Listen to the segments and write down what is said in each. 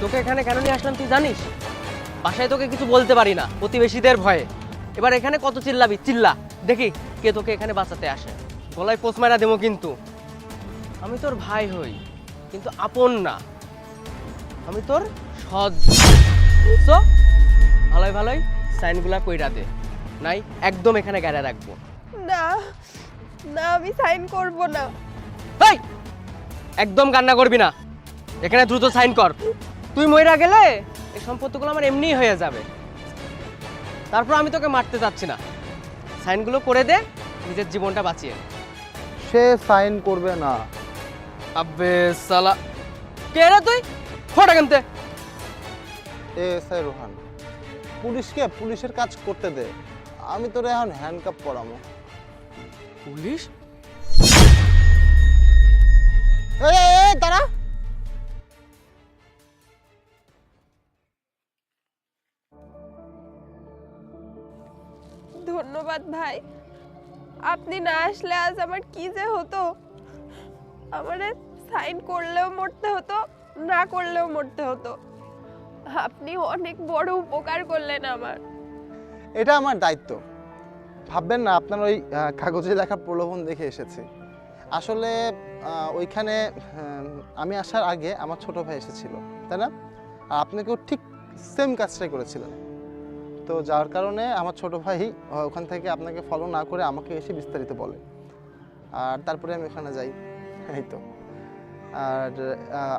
তোকে এখানে কেন নিয়ে আসলাম তুই জানিস? বাসায় তোকে কিছু বলতে পারি না প্রতিবেশীদের ভয়ে। এবার এখানে কত চিল্লাবি? চিল্লা। দেখি কে তোকে এখানে বাঁচাতে আসে। গলায় পোষ মারা দেবো কিন্তু। আমি তোর ভাই হই কিন্তু আপন না। আমি তোর সৎ। So, ভালোই ভালোই সাইনগুলা কইরা দে। নাই একদম এখানে গ্যারা রাখব। না না আমি সাইন করব না। একদম কান্না করবি না। এখানে দ্রুত সাইন কর। তুই মইরা গেলে এই সম্পত্তিগুলো আমার এমনিই হয়ে যাবে। তারপর আমি তোকে মারতে চাচ্ছি না। সাইনগুলো করে দে নিজের জীবনটা বাঁচিয়ে সে সাইন করবে না। আব্বে সালা। কে রে তুই? ফোটা কেনতে এ এস আই রোহান পুলিশকে পুলিশের কাজ করতে দে। আমি তোরে এখন হ্যান্ডকাপ পরামো পুলিশ? ভাই, আপনি না আসলে আজ আমার কি যে হতো? আমার সাইন করলেও মরতে হতো, না করলেও মরতে হতো। আপনি অনেক বড় উপকার করলেন আমার। এটা আমার দায়িত্ব। ভাববেন না, আপনার ওই কাগজে লেখা প্রলোভন দেখে এসেছি। আসলে ওইখানে আমি আসার আগে আমার ছোট ভাই এসেছিল, তাই না? আপনাকেও ঠিক সেম কাজটাই করেছিলেন। তো যার কারণে আমার ছোট ভাই ওখান থেকে আপনাকে ফলো না করে আমাকে এসে বিস্তারিত বলে। আর তারপরে আমি ওখানে যাই, এই তো। আর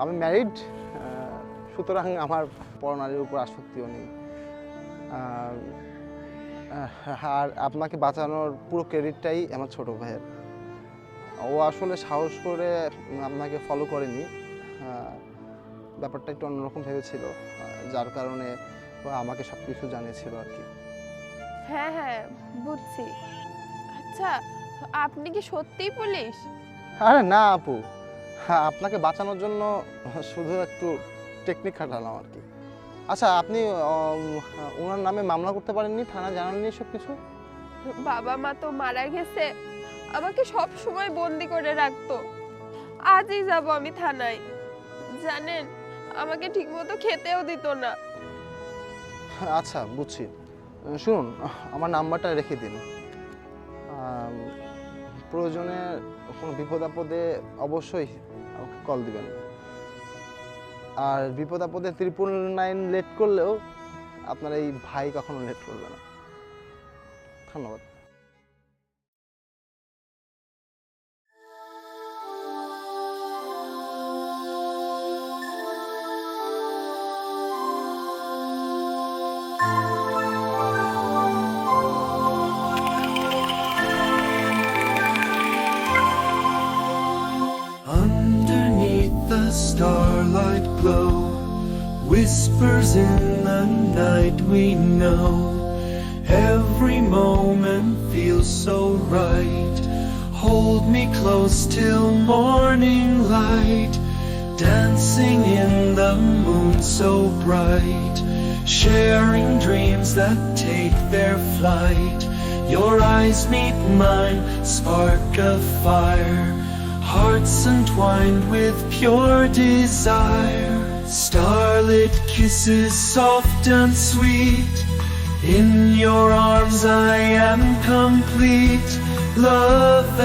আমি ম্যারিড সুতরাং আমার পরনারীর উপর আসক্তিও নেই। আর আপনাকে বাঁচানোর পুরো ক্রেডিটটাই আমার ছোট ভাইয়ের। ও আসলে সাহস করে আপনাকে ফলো করেনি। ব্যাপারটা একটু অন্যরকম ভেবেছিল যার কারণে আমাকে সব কিছু জানিয়েছিল আর কি। হ্যাঁ হ্যাঁ বুঝছি। আচ্ছা আপনি কি সত্যিই পুলিশ? আরে না আপু হ্যাঁ আপনাকে বাঁচানোর জন্য শুধু একটু টেকনিক খাটালাম আর কি। আচ্ছা আপনি ওনার নামে মামলা করতে পারেননি থানা জানাননি সব কিছু? বাবা মা তো মারা গেছে আমাকে সব সময় বন্দি করে রাখতো। আজই যাব আমি থানায়। জানেন আমাকে ঠিকমতো খেতেও দিত না। আচ্ছা বুঝছি। শুনুন, আমার নাম্বারটা রেখে দিন। প্রয়োজনে কোনো বিপদ আপদে অবশ্যই আমাকে কল দিবেন। আর বিপদ আপদে ত্রিপুল নাইন লেট করলেও আপনার এই ভাই কখনো লেট করবে না। ধন্যবাদ। Whispers in the night we know. Every moment feels so right. Hold me close till morning light, dancing in the moon so bright. Sharing dreams that take their flight. Your eyes meet mine, spark a fire. Hearts entwined with pure desire. Starlit kisses soft and sweet. In your arms I am complete. Love